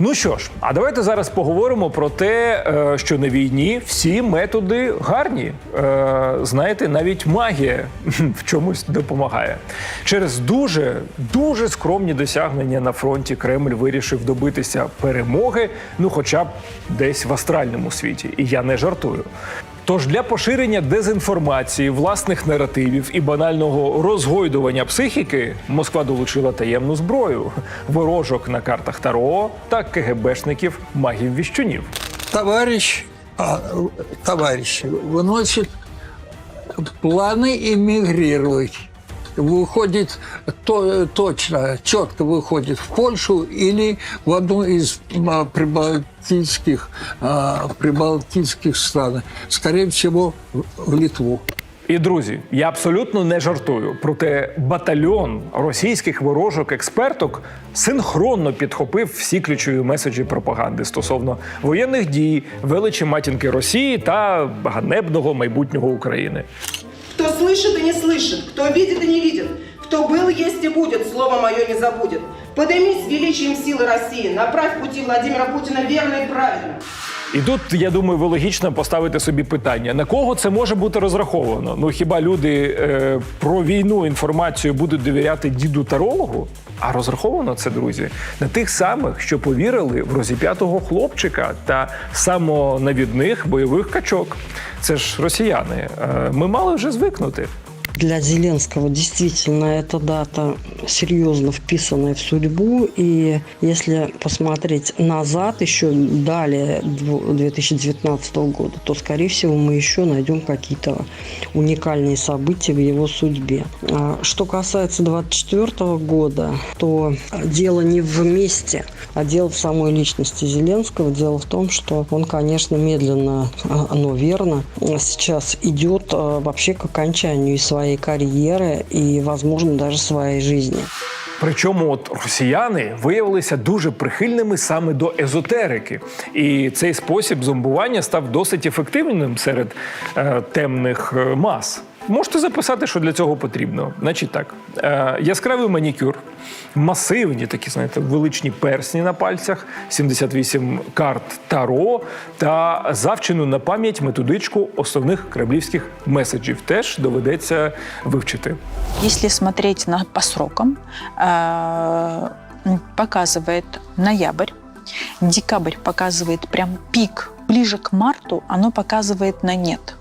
Ну що ж, а давайте зараз поговоримо про те, е, що на війні всі методи гарні. Е, Знаєте, навіть магія в чомусь допомагає. Через дуже дуже скромні досягнення на фронті Кремль вирішив добитися перемоги, ну хоча б десь в астральному світі. І я не жартую. Тож для поширення дезінформації, власних наративів і банального розгойдування психіки Москва долучила таємну зброю ворожок на картах Таро та КГБшників магів віщунів. товарищ, а, товарищ выносит планы эмигрировать. Выходит то, точно, четко выходит в Польшу или в одну из прибалтийских, прибалтийских стран. Скорее всего, в- в Литву. І друзі, я абсолютно не жартую. Проте батальйон російських ворожок експерток синхронно підхопив всі ключові меседжі пропаганди стосовно воєнних дій, величі матінки Росії та ганебного майбутнього України. Кто слышит и не слышит, кто видит и не видит, кто был, есть и будет, слово мое не забудет. Поднимись величием силы России, направь пути Владимира Путина верно и правильно. І тут я думаю, ви логічно поставите собі питання: на кого це може бути розраховано? Ну хіба люди е, про війну інформацію будуть довіряти діду тарологу? А розраховано це, друзі, на тих самих, що повірили в розіп'ятого хлопчика та самонавідних бойових качок. Це ж росіяни. Е, ми мали вже звикнути. Для Зеленского действительно эта дата серьезно вписанная в судьбу. И если посмотреть назад, еще далее дв- 2019 года, то, скорее всего, мы еще найдем какие-то уникальные события в его судьбе. А Что касается 2024 года, то дело не в месте, а дело в самой личности Зеленского. Дело в том, что он, конечно, медленно, а, но верно сейчас идет а, вообще к окончанию своей карьеры и, возможно, даже своей жизни. Причому от росіяни виявилися дуже прихильними саме до езотерики, і цей спосіб зомбування став досить ефективним серед е, темних е, мас Можете записати, що для цього потрібно. Значить так, е, яскравий манікюр, масивні такі, знаєте, величні персні на пальцях, 78 карт таро та завчену на пам'ять методичку основних кремлівських меседжів. Теж доведеться вивчити. Если смотреть на, по срокам, э, показывает ноябрь, декабрь показывает прям пик, ближе к марту оно показывает на нет.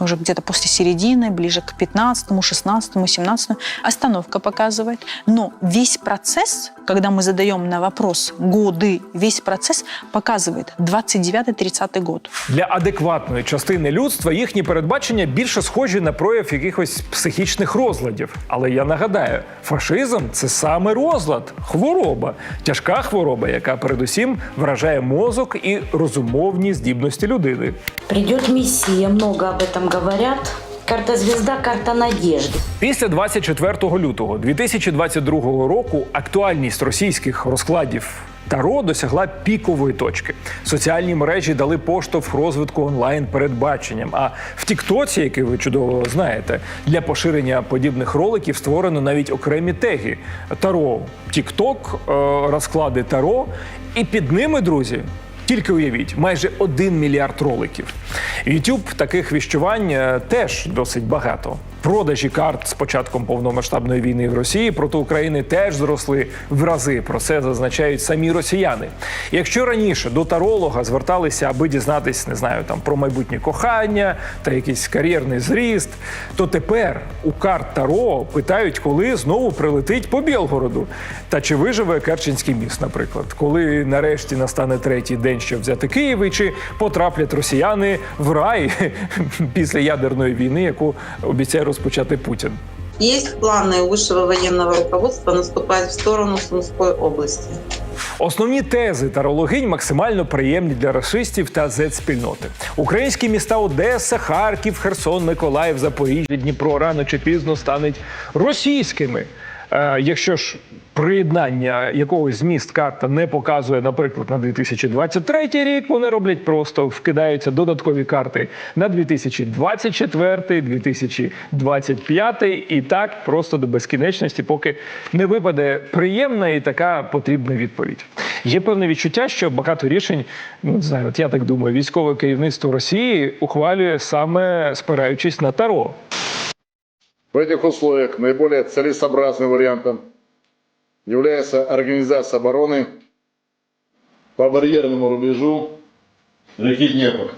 Уже где-то после середины, ближе к 15, 16, 17 остановка показывает. Но весь процесс, когда мы задаем на вопрос годы, весь процесс показывает 29-30 год. Для адекватної частини людства їхні передбачення більше схожі на прояв якихось психічних розладів. Але я нагадаю, фашизм це саме розлад, хвороба, тяжка хвороба, яка передусім вражає мозок і розумовні здібності людини. Придет Мессия, много об этом говорят. Карта звезда, карта надежды. Після 24 лютого 2022 року актуальність російських розкладів Таро досягла пікової точки. Соціальні мережі дали поштовх розвитку онлайн передбаченням. А в Тіктоці, який ви чудово знаєте, для поширення подібних роликів створено навіть окремі теги Таро, Тікток, е, розклади Таро, і під ними, друзі. Тільки уявіть, майже один мільярд роликів. YouTube таких віщувань е, теж досить багато. Продажі карт з початком повномасштабної війни в Росії проти України теж зросли в рази. Про це зазначають самі росіяни. Якщо раніше до таролога зверталися, аби дізнатись, не знаю, там про майбутнє кохання та якийсь кар'єрний зріст, то тепер у карт Таро питають, коли знову прилетить по Білгороду. Та чи виживе Керченський міст, наприклад, коли нарешті настане третій день, щоб взяти Київ, і чи потраплять росіяни в рай після ядерної війни, яку обіцяє розпочати Путін. Є плани вищого воєнного руководства наступать в сторону Сумської області. Основні тези тарологинь максимально приємні для расистів та зет-спільноти. Українські міста Одеса, Харків, Херсон, Миколаїв, Запоріжжя, Дніпро рано чи пізно стануть російськими. Е, якщо ж приєднання якогось з міст карта не показує, наприклад, на 2023 рік, вони роблять просто вкидаються додаткові карти на 2024, 2025 і так просто до безкінечності, поки не випаде приємна і така потрібна відповідь. Є певне відчуття, що багато рішень, ну не знаю, от я так думаю, військове керівництво Росії ухвалює саме спираючись на таро. В этих условиях наиболее целесообразным вариантом является организация обороны по барьерному рубежу реки Днепр.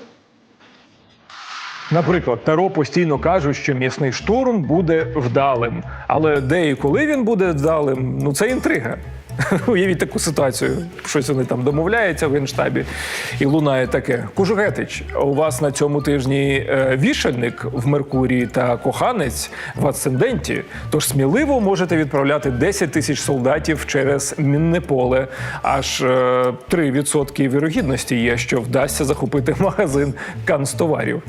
Наприклад, Таро постійно кажуть, що м'ясний штурм буде вдалим. Але де і коли він буде вдалим, ну це інтрига. Уявіть таку ситуацію. Щось вони там домовляються в генштабі, і лунає таке. Кужугетич, у вас на цьому тижні е, вішальник в Меркурії та коханець в асценденті. Тож сміливо можете відправляти 10 тисяч солдатів через мінне поле. Аж е, 3% вірогідності є, що вдасться захопити магазин канцтоварів.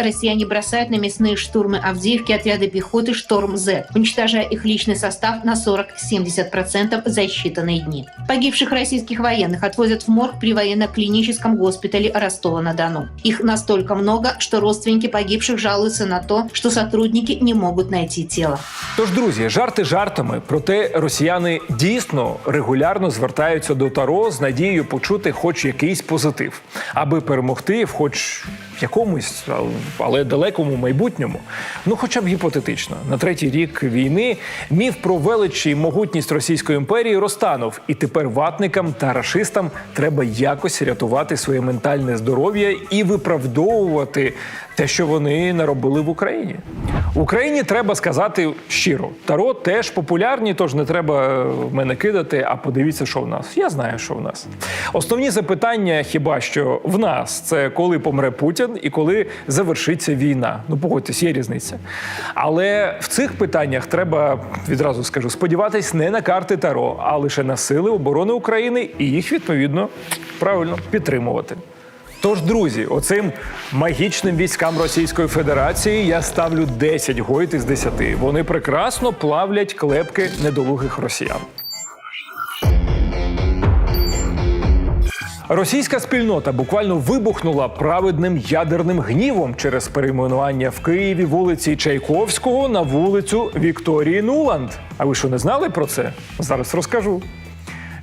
Россияне бросают на мясные штурмы Авдеевки отряды пехоты «Шторм-З», уничтожая их личный состав на 40-70% за считанные дни. Погибших российских военных отвозят в морг при военно-клиническом госпитале Ростова-на-Дону. Их настолько много, что родственники погибших жалуются на то, что сотрудники не могут найти тело. Тож, друзі, жарти жартами, проте росіяни дійсно регулярно звертаються до Таро з надією почути хоч якийсь позитив, аби перемогти в хоч якомусь, але далекому майбутньому. Ну, хоча б гіпотетично, на третій рік війни міф про велич і могутність Російської імперії розтанув, і тепер ватникам та рашистам треба якось рятувати своє ментальне здоров'я і виправдовувати те, що вони наробили в Україні. Україні треба сказати щиро, таро теж популярні, тож не треба в мене кидати. А подивіться, що в нас. Я знаю, що в нас. Основні запитання, хіба що в нас, це коли помре Путін і коли завершиться війна. Ну погодьтесь, є різниця. Але в цих питаннях треба відразу скажу сподіватись не на карти Таро, а лише на сили оборони України і їх відповідно правильно підтримувати. Тож, друзі, оцим магічним військам Російської Федерації я ставлю 10 гойт із 10. Вони прекрасно плавлять клепки недолугих росіян. Російська спільнота буквально вибухнула праведним ядерним гнівом через перейменування в Києві вулиці Чайковського на вулицю Вікторії Нуланд. А ви що не знали про це? Зараз розкажу.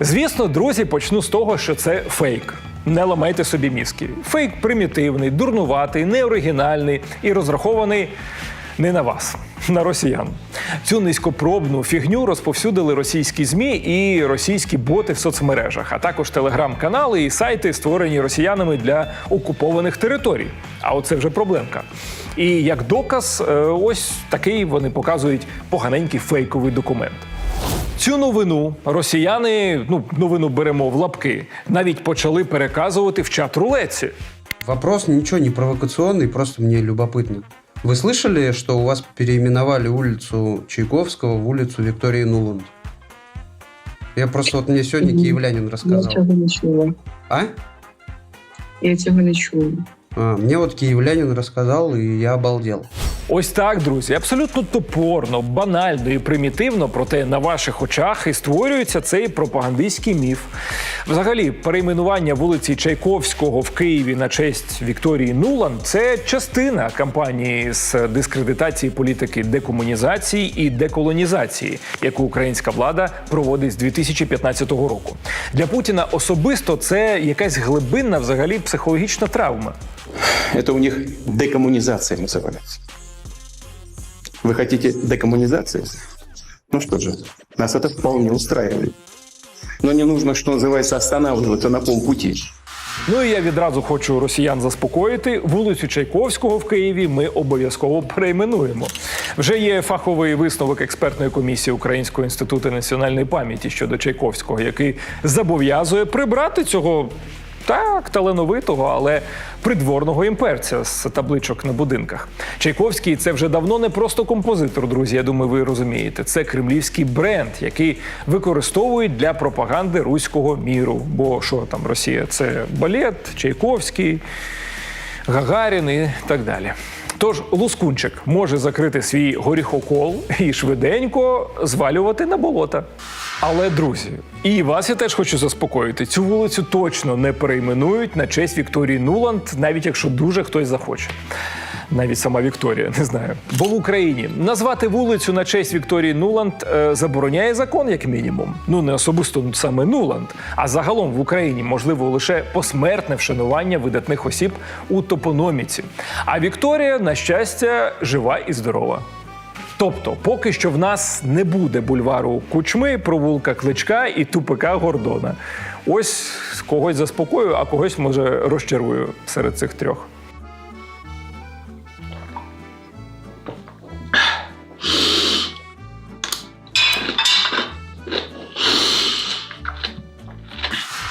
Звісно, друзі, почну з того, що це фейк. Не ламайте собі мізки. Фейк примітивний, дурнуватий, неоригінальний і розрахований не на вас, на росіян. Цю низькопробну фігню розповсюдили російські змі і російські боти в соцмережах, а також телеграм-канали і сайти, створені росіянами для окупованих територій. А оце вже проблемка. І як доказ, е, ось такий вони показують поганенький фейковий документ. Цю новину росіяни, ну новину беремо в лапки, навіть почали переказувати в чат рулетці. Вопрос ничего не провокационный, просто мне любопытно. Вы слышали, что у вас переименовали улицу Чайковского в улицу Виктории Нуланд? Я просто вот мне сегодня Мгм. киевлянин Я рассказал. цього не чула. А? Я цього не чула. а? Мне вот киевлянин рассказал, и я обалдел. Ось так, друзі, абсолютно топорно, банально і примітивно, проте на ваших очах і створюється цей пропагандистський міф. Взагалі, перейменування вулиці Чайковського в Києві на честь Вікторії Нуланд це частина кампанії з дискредитації політики декомунізації і деколонізації, яку українська влада проводить з 2015 року. Для Путіна особисто це якась глибинна, взагалі, психологічна травма. Это у них декоммунизация называется. Вы хотите декоммунизации? Ну что же, нас это вполне устраивает. Но не нужно, что называется, останавливаться на полпути. Ну і я відразу хочу росіян заспокоїти. Вулицю Чайковського в Києві ми обов'язково перейменуємо. Вже є фаховий висновок експертної комісії Українського інституту національної пам'яті щодо Чайковського, який зобов'язує прибрати цього. так, талановитого, але придворного імперця з табличок на будинках. Чайковський це вже давно не просто композитор, друзі. Я думаю, ви розумієте. Це кремлівський бренд, який використовують для пропаганди руського міру. Бо що там Росія? Це балет, Чайковський, Гагарін і так далі. Тож Лускунчик може закрити свій горіхокол і швиденько звалювати на болота. Але, друзі, і вас я теж хочу заспокоїти. Цю вулицю точно не перейменують на честь Вікторії Нуланд, навіть якщо дуже хтось захоче. Навіть сама Вікторія, не знаю. Бо в Україні назвати вулицю на честь Вікторії Нуланд е, забороняє закон, як мінімум. Ну не особисто саме Нуланд, а загалом в Україні можливо лише посмертне вшанування видатних осіб у топономіці. А Вікторія, на щастя, жива і здорова. Тобто, поки що в нас не буде бульвару Кучми, провулка Кличка і тупика Гордона. Ось когось заспокою, а когось може розчарую серед цих трьох.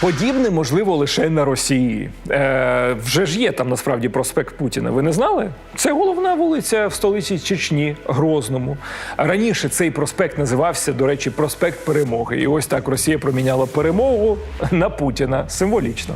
Подібне можливо лише на Росії. Е, вже ж є там насправді проспект Путіна. Ви не знали? Це головна вулиця в столиці Чечні, Грозному. Раніше цей проспект називався, до речі, проспект Перемоги. І ось так Росія проміняла перемогу на Путіна символічно.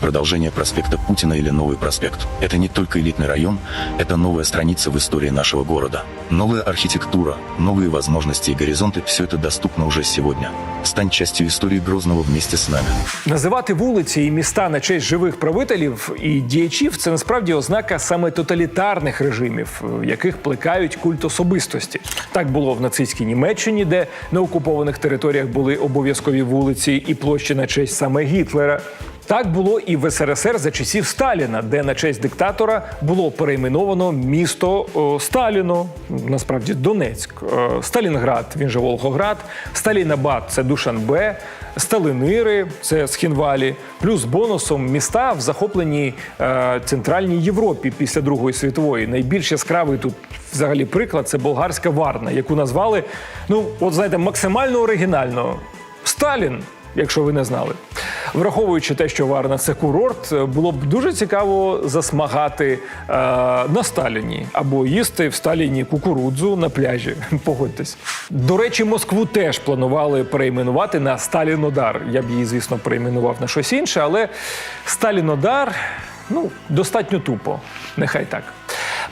Продолжение проспекта Путина или Новый проспект – это не только элитный район, это новая страница в истории нашего города. Новая архитектура, новые возможности и горизонты – все это доступно уже сегодня. Стань частью истории Грозного вместе с нами. Називати вулиці і міста на честь живих правителів і діячів це насправді ознака саме тоталітарних режимів, в яких плекають культ особистості. Так було в нацистській Німеччині, де на окупованих територіях були обов'язкові вулиці і площі на честь саме Гітлера. Так було і в СРСР за часів Сталіна, де на честь диктатора було перейменовано місто Сталіно, насправді Донецьк, Е, Сталінград, він же Волгоград, Сталінабад це Душанбе, Сталинири це Схінвалі, плюс бонусом міста в захопленій е, центральній Європі після Другої світової. Найбільш яскравий тут взагалі приклад це болгарська Варна, яку назвали, ну от знаєте, максимально оригінально Сталін якщо ви не знали. Враховуючи те, що Варна це курорт, було б дуже цікаво засмагати е, на Сталіні або їсти в Сталіні кукурудзу на пляжі. Погодьтесь. До речі, Москву теж планували перейменувати на Сталінодар. Я б її, звісно, перейменував на щось інше, але Сталінодар ну, достатньо тупо. Нехай так.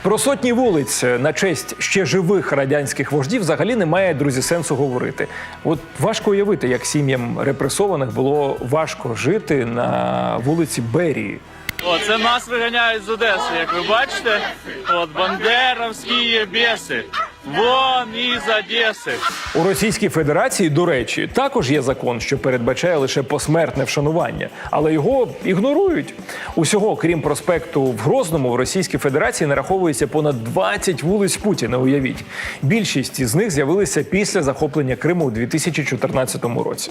Про сотні вулиць на честь ще живих радянських вождів взагалі немає, друзі, сенсу говорити. От важко уявити, як сім'ям репресованих було важко жити на вулиці Берії. О, це нас виганяють з Одеси, як ви бачите. От бандеровські біси. Вон із Одеси. У Російській Федерації, до речі, також є закон, що передбачає лише посмертне вшанування, але його ігнорують. Усього, крім проспекту в Грозному, в Російській Федерації нараховується понад 20 вулиць Путіна. Уявіть, більшість із них з'явилися після захоплення Криму у 2014 році.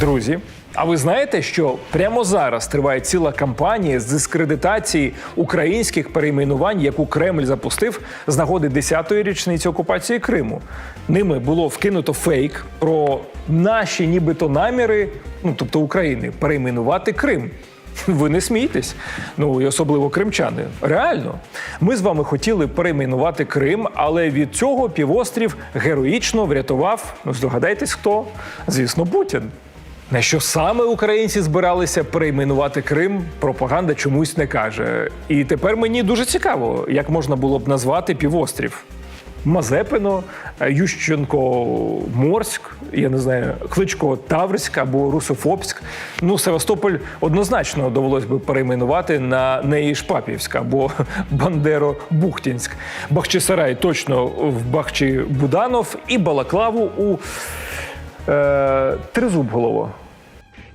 Друзі, а ви знаєте, що прямо зараз триває ціла кампанія з дискредитації українських перейменувань, яку Кремль запустив з нагоди 10-ї річниці окупації Криму. Ними було вкинуто фейк про наші, нібито наміри, ну тобто України, перейменувати Крим. Ви не смійтесь, ну і особливо кримчани. Реально, ми з вами хотіли перейменувати Крим, але від цього півострів героїчно врятував. Ну здогадайтесь, хто? Звісно, Путін. На що саме українці збиралися перейменувати Крим, пропаганда чомусь не каже. І тепер мені дуже цікаво, як можна було б назвати півострів. Мазепино, Ющенко Морськ, я не знаю, Кличко Таврськ або Русофобськ. Ну, Севастополь однозначно довелось би перейменувати на Неї Шпапівськ або Бандеро Бухтінськ. Бахчисарай точно в Бахчі Буданов і Балаклаву у е, Тризуб голова.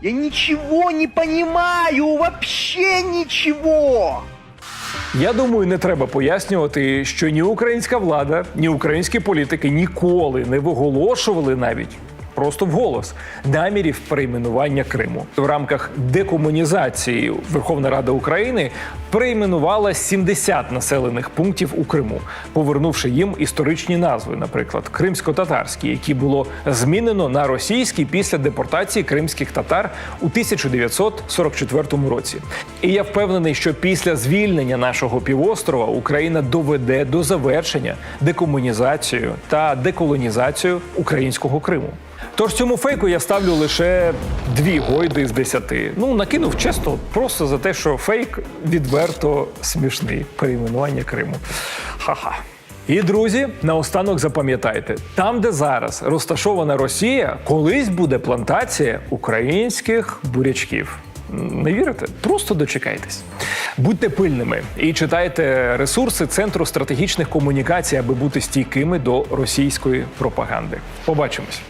Я ничего не понимаю, вообще ничего. Я думаю, не треба пояснювати, що ні українська влада, ні українські політики ніколи не виголошували навіть. Просто вголос намірів перейменування Криму в рамках декомунізації Верховна Рада України перейменувала 70 населених пунктів у Криму, повернувши їм історичні назви, наприклад, кримсько-татарські, які було змінено на російські після депортації кримських татар у 1944 році. І я впевнений, що після звільнення нашого півострова Україна доведе до завершення декомунізацію та деколонізацію українського Криму. Тож цьому фейку я ставлю лише дві гойди з десяти. Ну накинув чесно, просто за те, що фейк відверто смішний перейменування Криму. Ха-ха. І друзі, наостанок запам'ятайте, там, де зараз розташована Росія, колись буде плантація українських бурячків. Не вірите? Просто дочекайтесь. Будьте пильними і читайте ресурси Центру стратегічних комунікацій, аби бути стійкими до російської пропаганди. Побачимось.